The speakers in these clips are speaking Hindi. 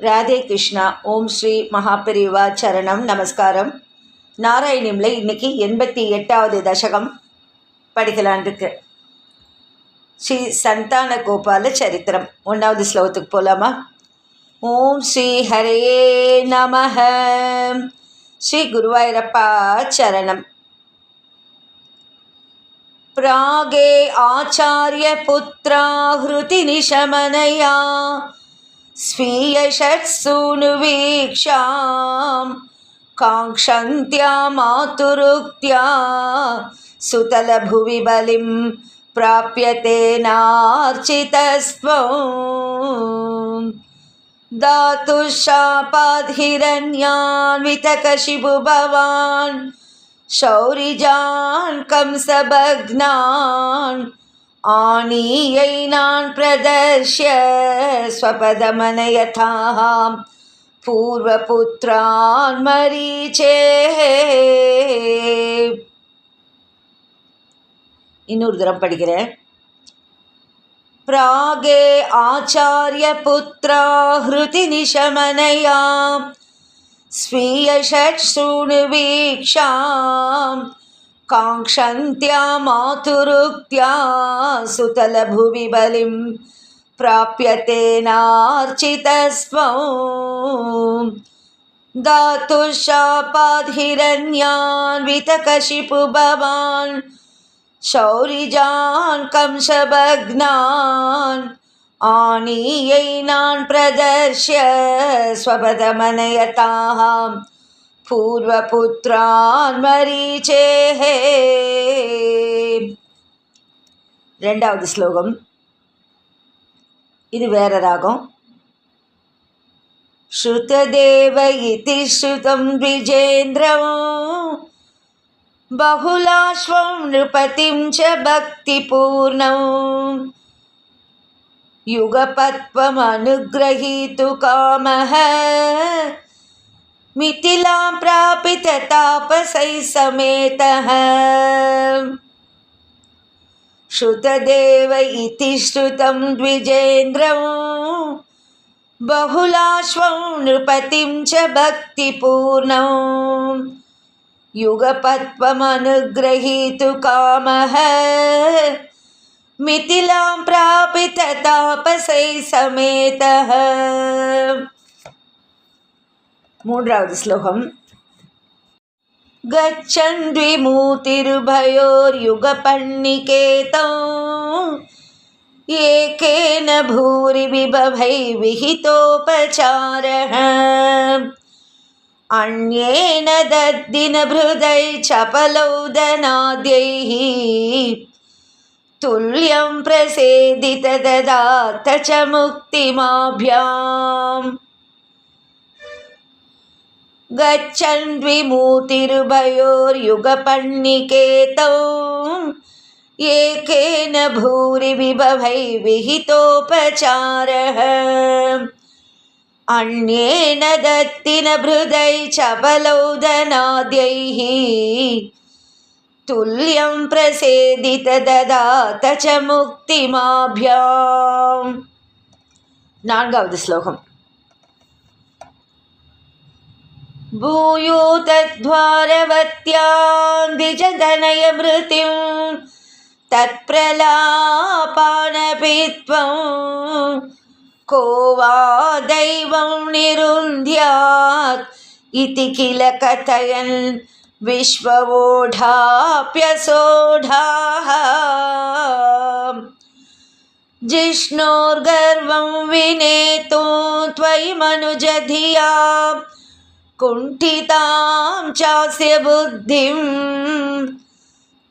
ராதே கிருஷ்ணா ஓம் ஸ்ரீ மகாபிரிவா சரணம் நமஸ்காரம். நாராயணிம்ல இன்னைக்கு எண்பத்தி எட்டாவது தசகம் படிக்கலான் இருக்கு. ஸ்ரீ சந்தான கோபால சரித்திரம். ஒன்றாவது ஸ்லோகத்துக்கு போகலாமா ஓம் ஸ்ரீ ஹரே நமஹ. ஸ்ரீ குருவாயூரப்பா சரணம். பிராகே ஆச்சாரிய புத்ரா ஹிருதி நிஷமனையா. स्वीयषट्सूनुवीक्षां काङ्क्षन्त्या मातुरुक्त्या सुतलभुवि बलिं प्राप्यते नार्चितस्त्वं दातुशापाद्हिरण्यान्वितकशिबु भवान् शौरिजान् कंसभग्नान् आनीयैनान् प्रदर्श्य स्वपदमनयथाः पूर्वपुत्रान् मरीचेः இன்னொரு தரம் படிக்கிறேன் प्रागे आचार्यपुत्रा हृतिनिशमनया स्वीयषट्सूनुवीक्षां काङ्क्षन्त्या मातुरुक्त्या सुतलभुवि बलिं प्राप्यते नार्चितस्त्वं दातुशापाद्हिरण्यान्वितकशिपु भवान् शौरिजान् कंसभग्नान् आनीयैनान् प्रदर्श्य स्वपदमनयताः। பூர்வபுத்ரான் மரீச்சேஹே ரெண்டாவது ஸ்லோகம். இது வேற ராகம். ஸ்ருததேவ இதி ஸ்ருதம் விஜேந்திரம் பகுலாஸ்வம் நிருபதிம் ச பக்தி பூர்ணம். யுகபத்வம் அனுகிரகீத்து காமஹ. मिथिलां प्रापिततापसैः समेतः। श्रुतदेव इति श्रुतं द्विजेन्द्रं, बहुलाश्वं नृपतिं च भक्तिपूर्णं। युगपत्वमनुग्रहीतु कामः। मिथिलां प्रापिततापसैः समेतः। மூன்றாவது ஸ்லோகம் गच्छन् द्विमूतिरुभयोर्युगपण्डिकेतौ एकेन भूरि विभवै विहितोपचारः अन्येन दद्दिनभृदै चपलौदनाद्यैः तुल्यं प्रसेदितददात्त च मुक्तिमाभ्याम् गच्छन् द्विमूर्तिर्भयोर्युगपण्डिकेतौ एकेन भूरिविभवै विहितोपचारः। अन्येन दत्तिन हृदै चपलौदनाद्यैः। तुल्यं प्रसेदित ददात च मुक्तिमाभ्याम्। श्लोकम्। भूयोतद्वारवत्यां तत्प्रलापानपि त्वं को वा दैवं निरुन्ध्यात् इति किल कथयन् विश्ववोढाप्यसोढाः। जिष्णोर्गर्वं विनेतुं त्वयि मनुजधिया कुण्ठितां चास्य बुद्धिं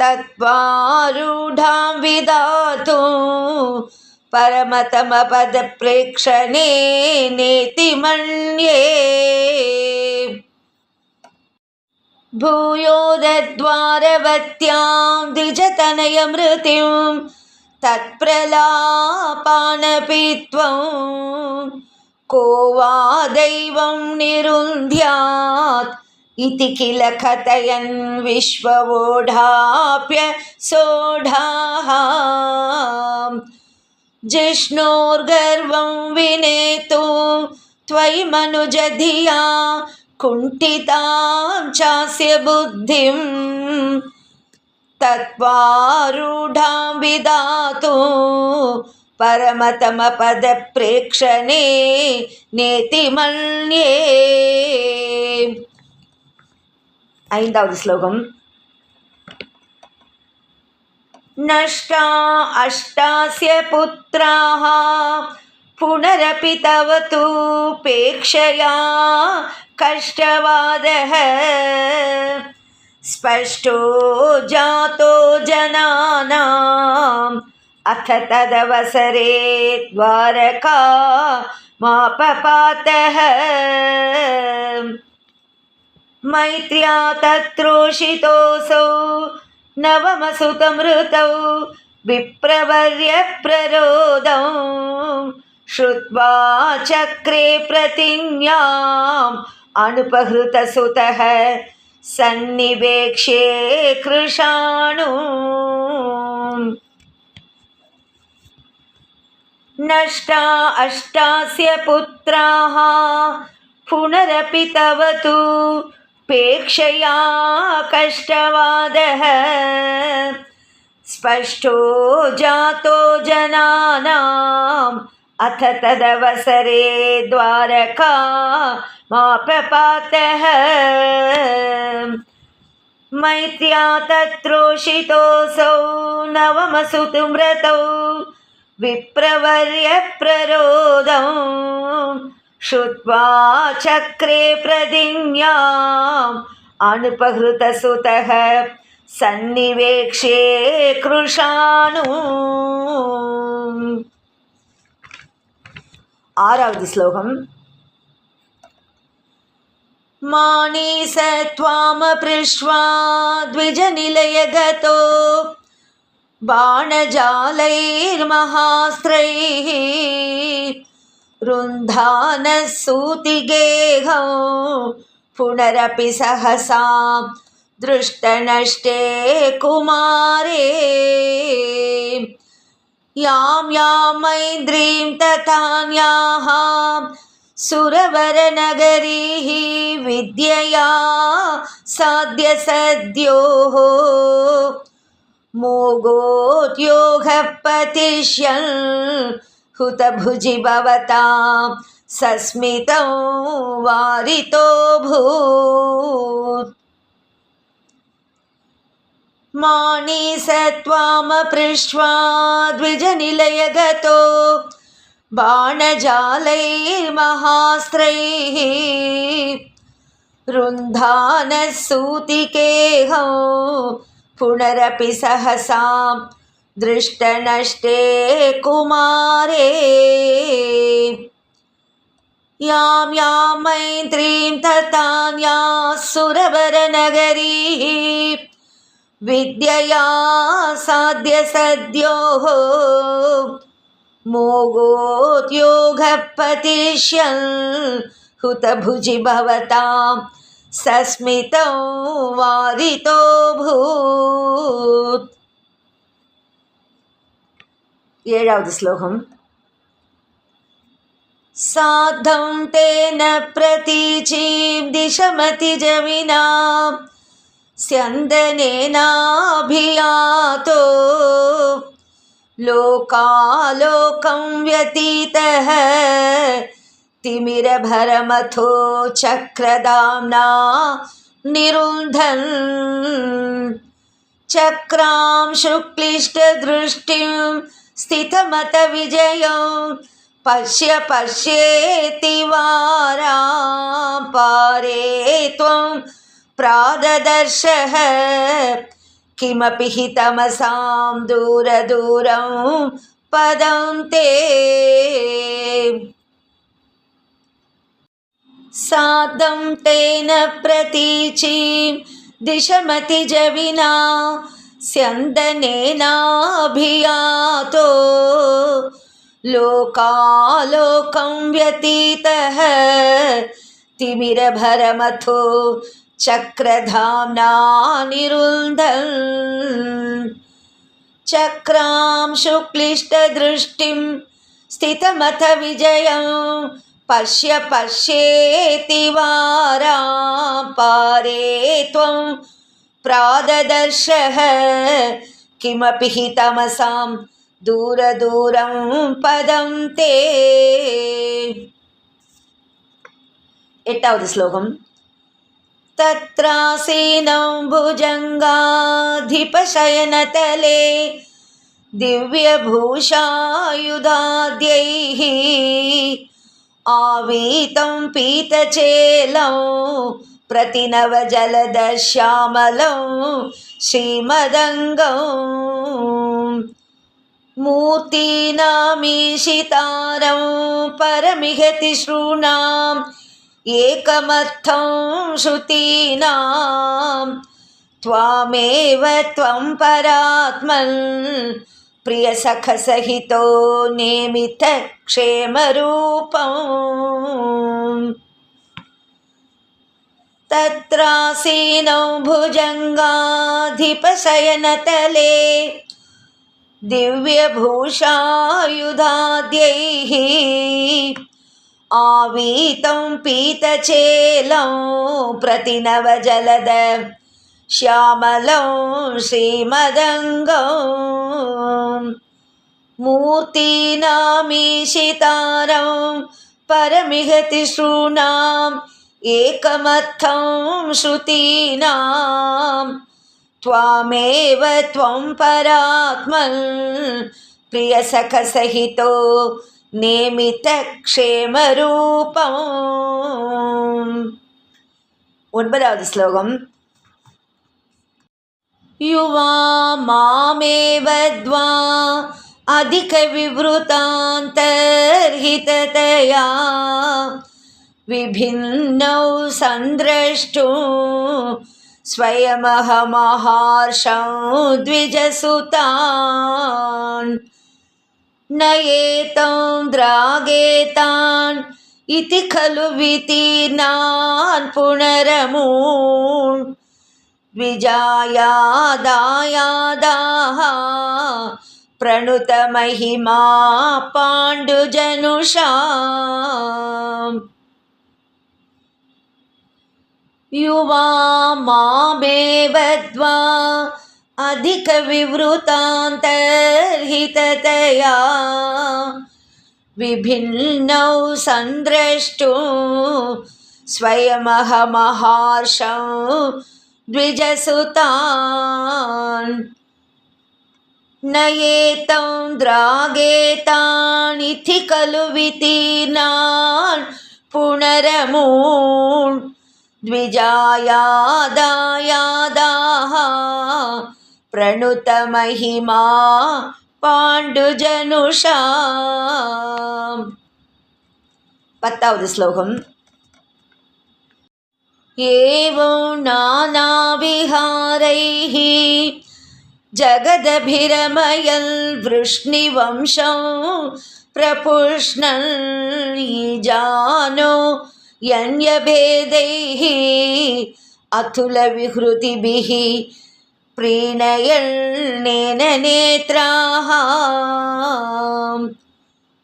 तत्त्वारूढां विधातुं परमतमपदप्रेक्षणे नेति मन्ये भूयोदद्वारवत्यां द्विजतनयमृतिं तत्प्रलापानपि त्वं को वा दैवं निरुन्ध्यात् इति किल कथयन् विश्ववोढाप्य सोढाः जिष्णोर्गर्वं विनेतु त्वयि मनुजधिया कुण्ठितां चास्य बुद्धिं तत्त्वारूढां विधातु परमतमपदप्रेक्षणे नेति मन्ये ஐந்தாவது ஸ்லோகம் नष्टा अष्टास्य पुत्राः पुनरपि तव तु पेक्षया कष्टवादः स्पष्टो जातो जनानाम् अथ तदवसरे द्वारका मापपातः। मैत्र्या तत्रोषितोऽसौ नवमसुतमृतौ विप्रवर्यप्ररोदौ श्रुत्वा चक्रे प्रतिज्ञाम् अनुपहृतसुतः सन्निवेक्ष्ये कृशाणु। नष्टा अष्टास्य पुत्राः। पुनरपि तव तु पेक्षया कष्टवादः। स्पष्टो जातो जनानाम्। अथ तदवसरे द्वारका मापपातः मैत्र्या तत्रोषितोऽसौ नवमसुतुम्रतौ विप्रवर्यप्ररोदौ श्रुत्वा चक्रे प्रतिज्ञाम् अनुपहृतसुतः सन्निवेक्ष्ये कृशाणु ஆறாவது ஸ்லோகம் माणिस त्वामपृष्ट्वा द्विजनिलयगतो बाणजालैर्महास्त्रैः रुन्धानः सूतिगेहौ पुनरपि सहसा दृष्टनष्टे कुमारे। यां यां मैन्द्रीं तथान्याः सुरवरनगरीः विद्यया साध्यसद्योः मोगोद्योगः पतिष्यन् हुतभुजि भवतां सस्मितं वारितोऽभूत् माणिस त्वामपृष्ट्वा द्विजनिलयगतो बाणजालैर्महास्त्रैः रुन्धानः सूतिकेहौ पुनरपि सहसां दृष्टनष्टे कुमारे। यां यां मैत्रीं ततान्याः सुरवरनगरीः। विद्यया साध्यसद्योः मोगोद्योगः पतिष्यन् हुतभुजि भवतां सस्मितं वारितोऽभूत् ஏழாவது ஸ்லோகம் साधं तेन प्रतीचीं दिशमतिजविना स्यन्दनेनाभियातो लोकालोकं व्यतीतः तिमिरभरमथो चक्रदाम्ना निरुन्धन्। चक्रां शुक्लिष्टदृष्टिं स्थितमतविजयं। पश्य पश्येति वारां पारे त्वं प्राददर्शः। किमपि हि तमसां दूरदूरं पदं ते। सादं तेन प्रतीचीं दिशमतिजविना स्यन्दनेनाभियातो। लोकालोकं व्यतीतः तिमिरभरमथो चक्रधाम्ना निरुन्धन्। चक्रां शुक्लिष्टदृष्टिं स्थितमथ विजयं पश्य पश्येति वारा पारे त्वं प्राददर्शः किमपि हि तमसां दूरदूरं पदं ते एटावद् श्लोकम्। तत्रासीनं भुजङ्गाधिपशयनतले दिव्यभूषायुधाद्यैः ఆవీతం పీతచేలం ప్రతి నవ జలద శ్యామలం శ్రీమదంగం. మూర్తీనామీషితారం పరమిహతి శృణాం ఏకమర్థం శృతీనాం. త్వామేవ త్వం పరాత్మన్ ప్రియసఖసహితో నియమిత క్షేమరూపం. తత్రాసీనౌ భుజంగాధిపశయనతలే దివ్యభూషాయుధాద్యైः ఆవీతం పీతచేలం ప్రతినవజలద श्यामलं श्रीमदङ्गम् मूर्तीनामीशितारं परमिह तिसॄणाम् एकमर्थं श्रुतीनां त्वामेव त्वं परात्मन् प्रियसखसहितो நேமிதக்ஷேமரூபம் ஒன்பதாவது ஸ்லோகம் युवा मामेव द्वा अधिकविवृतान्तर्हिततया। विभिन्नौ सन्द्रष्टुं स्वयमहमहार्षं द्विजसुतान्। न एतं द्रागेतान् इति खलु वितीर्णान् पुनरमून् द्विजायादायादाः प्रणुतमहिमा पाण्डुजनुषा। युवा मामेवद्वा अधिकविवृतान्तर्हिततया विभिन्नौ सन्द्रष्टुं स्वयमहमहार्षं द्विजसुतान् नयेतं द्रागेतानिथि खलु वितीर्णान् पुनरमून् द्विजायादायादाः प्रणुतमहिमा पाण्डुजनुषा पतावद् श्लोकम् एवं नानाविहारैः जगदभिरमयल् वृष्णिवंशं प्रपुष्णल् जानो यन्यभेदैः अतुलविहृतिभिः प्रीणयल्नेन नेत्राः।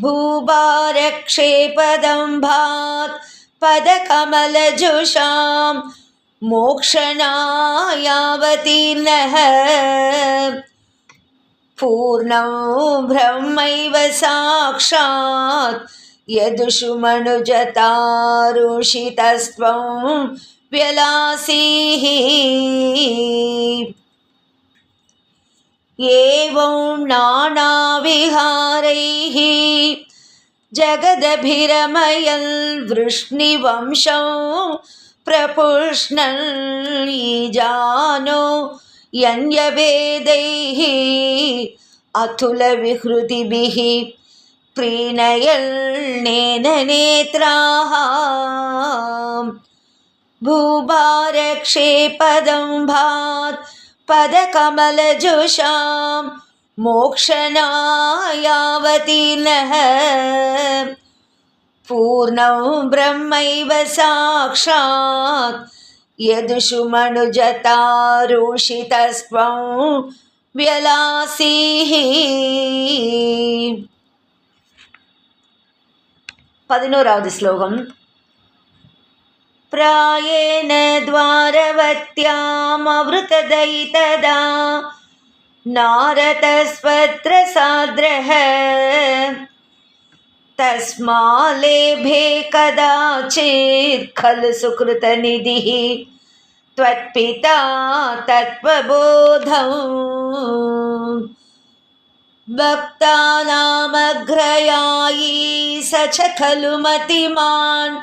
भूभारक्षेपदम्भात् पदकमलजुषां मोक्षणायावतीर्णः पूर्णं ब्रह्मैव साक्षात् यदुषुमनुजतारुषितस्त्वं व्यलासीः। एवं नानाविहारैः जगदभिरमयल् वृष्णिवंशं प्रपुष्णल् यन्यवेदैः अतुलविहृतिभिः प्रीणयल्नेनेत्राः भूभारक्षेपदं भात् पदकमलजुषाम् मोक्षनायावति नः पूर्णं ब्रह्मैव साक्षात् यदुषु मनुजतारुषितस्वं व्यलासीः पदिनोरावद् श्लोकम् प्रायेण द्वारवत्यामवृतदै तदा नारदस्वत्रसाद्रः। तस्मालेभे कदाचित् खलु सुकृतनिधिः त्वत्पिता तत्त्वबोधौ। भक्तानामग्रयायी स च खलु मतिमान्।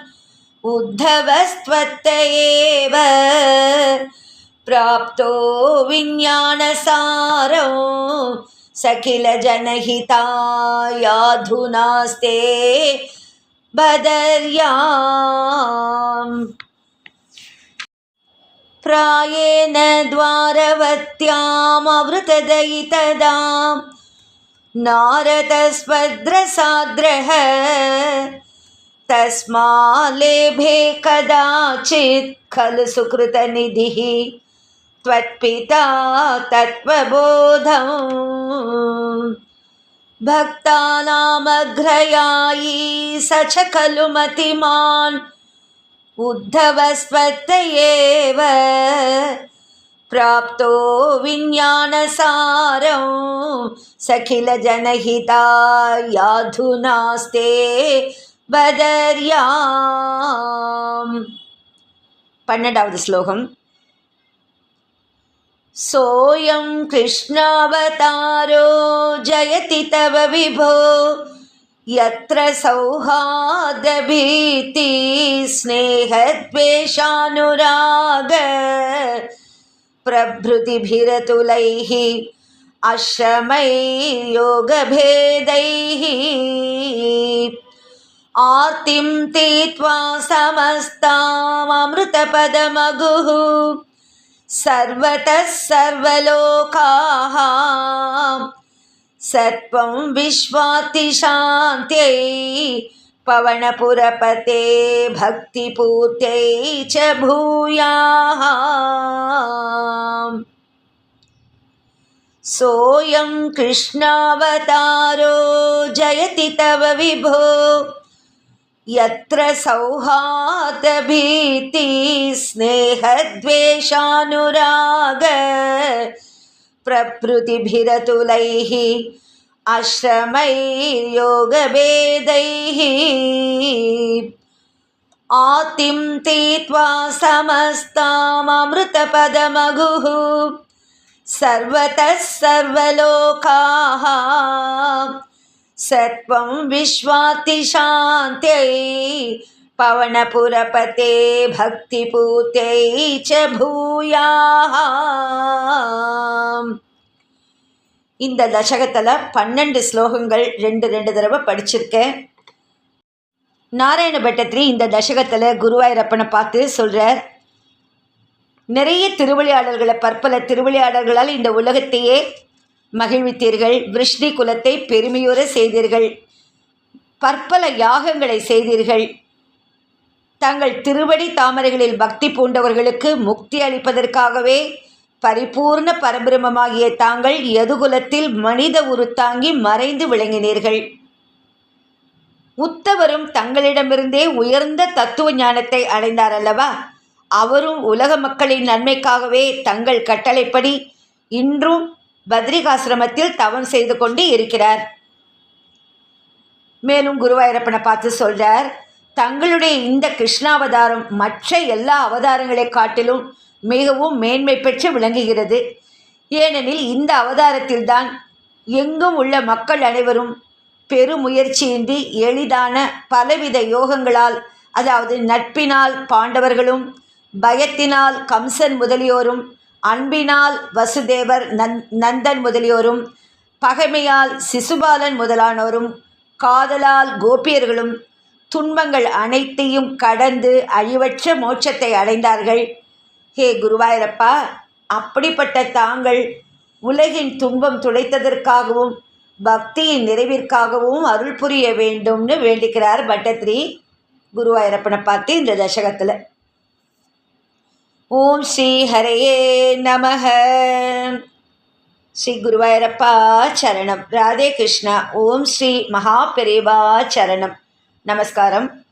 उद्धवस्त्वत्त एव। प्राप्तो विज्ञानसारो। सखिलजनहितायाधुनास्ते बदर्याम्। प्रायेण द्वारवत्यामवृतदयितदा नारदस्वद्रसाद्रः तस्मालेभे कदाचित् खलु सुकृतनिधिः। त्वत्पिता तत्त्वबोधम्। भक्तानामघ्रयायी स च खलु मतिमान् उद्धवस्त्वत्त एव प्राप्तो विज्ञानसारं सखिलजनहिता याधुनास्ते बदर्याम् पन्नडावद् श्लोकम् सोऽयं कृष्णावतारो जयति तव विभो। यत्र सौहार्दभीति स्नेहद्वेषानुराग प्रभृतिभिरतुलैः अश्रमैर्योगभेदैः आर्तिं तीत्वा समस्ताममृतपदमगुः सर्वतः सर्वलोकाः। सत्त्वं विश्वातिशान्त्यै पवनपुरपते भक्तिपूर्त्यै च भूयाः। कृष्णावतारो जयति तव विभो। यत्र सौहार्दभीति स्नेहद्वेषानुराग प्रभृतिभिरतुलैः आश्रमैर्योगभेदैः। आतिं तीत्वा समस्ताममृतपदमगुः सर्वतः सर्वलोकाः। सत्त्वं विश्वातिशान्त्यै पवनपुरपते भक्तिपूत्यै च भूयाः இந்த தசகத்தில் பன்னெண்டு ஸ்லோகங்கள் ரெண்டு ரெண்டு தடவை படிச்சிருக்கேன் நாராயண பட்டத்ரி இந்த தசகத்தில் குருவாயூரப்பனை பார்த்து சொல்கிறார் நிறைய திருவிளையாடல்களை பற்பல திருவிளையாடல்களால் இந்த உலகத்தையே மகிழ்வித்தீர்கள். விருஷ்ணி குலத்தை பெருமையுற செய்தீர்கள். பற்பல யாகங்களை செய்தீர்கள். தங்கள் திருவடி தாமரைகளில் பக்தி பூண்டவர்களுக்கு முக்தி அளிப்பதற்காகவே பரிபூர்ண பரபிரமமாகிய தாங்கள் யதுகுலத்தில் மனித உருத்தாங்கி மறைந்து விளங்கினீர்கள். உத்தவரும் தங்களிடமிருந்தே உயர்ந்த தத்துவ ஞானத்தை அடைந்தார் அல்லவா? அவரும் உலக மக்களின் நன்மைக்காகவே தங்கள் கட்டளைப்படி இன்றும் பத்ரிகாசிரமத்தில் தவம் செய்து கொண்டு இருக்கிறார். மேலும் குருவாயூரப்பனை பார்த்து சொல்றார் தங்களுடைய இந்த கிருஷ்ணாவதாரம் மற்ற எல்லா அவதாரங்களை காட்டிலும் மிகவும் மேன்மை பெற்று விளங்குகிறது. ஏனெனில் இந்த அவதாரத்தில்தான் எங்கும் உள்ள மக்கள் அனைவரும் பெருமுயற்சியின்றி எளிதான பலவித யோகங்களால் அதாவது நட்பினால் பாண்டவர்களும் பயத்தினால் கம்சன் முதலியோரும் அன்பினால் வசுதேவர் நந் நந்தன் முதலியோரும் பகைமையால் சிசுபாலன் முதலானோரும் காதலால் கோபியர்களும் துன்பங்கள் அனைத்தையும் கடந்து அழிவற்ற மோட்சத்தை அடைந்தார்கள். ஹே குருவாயிரப்பா அப்படிப்பட்ட தாங்கள் உலகின் துன்பம் துடைத்ததற்காகவும் பக்தியின் நிறைவிற்காகவும் அருள் புரிய வேண்டும்னு வேண்டிக்கிறார் பட்டத்ரி குருவாயிரப்பனை பார்த்து இந்த தசகத்தில். ஓம் ஸ்ரீ ஹரையே நமக. ஸ்ரீ குருவாயூரப்பா சரணம். ராதே கிருஷ்ணா. ஓம் ஸ்ரீ மகா பெரிவா சரணம். நமஸ்காரம்.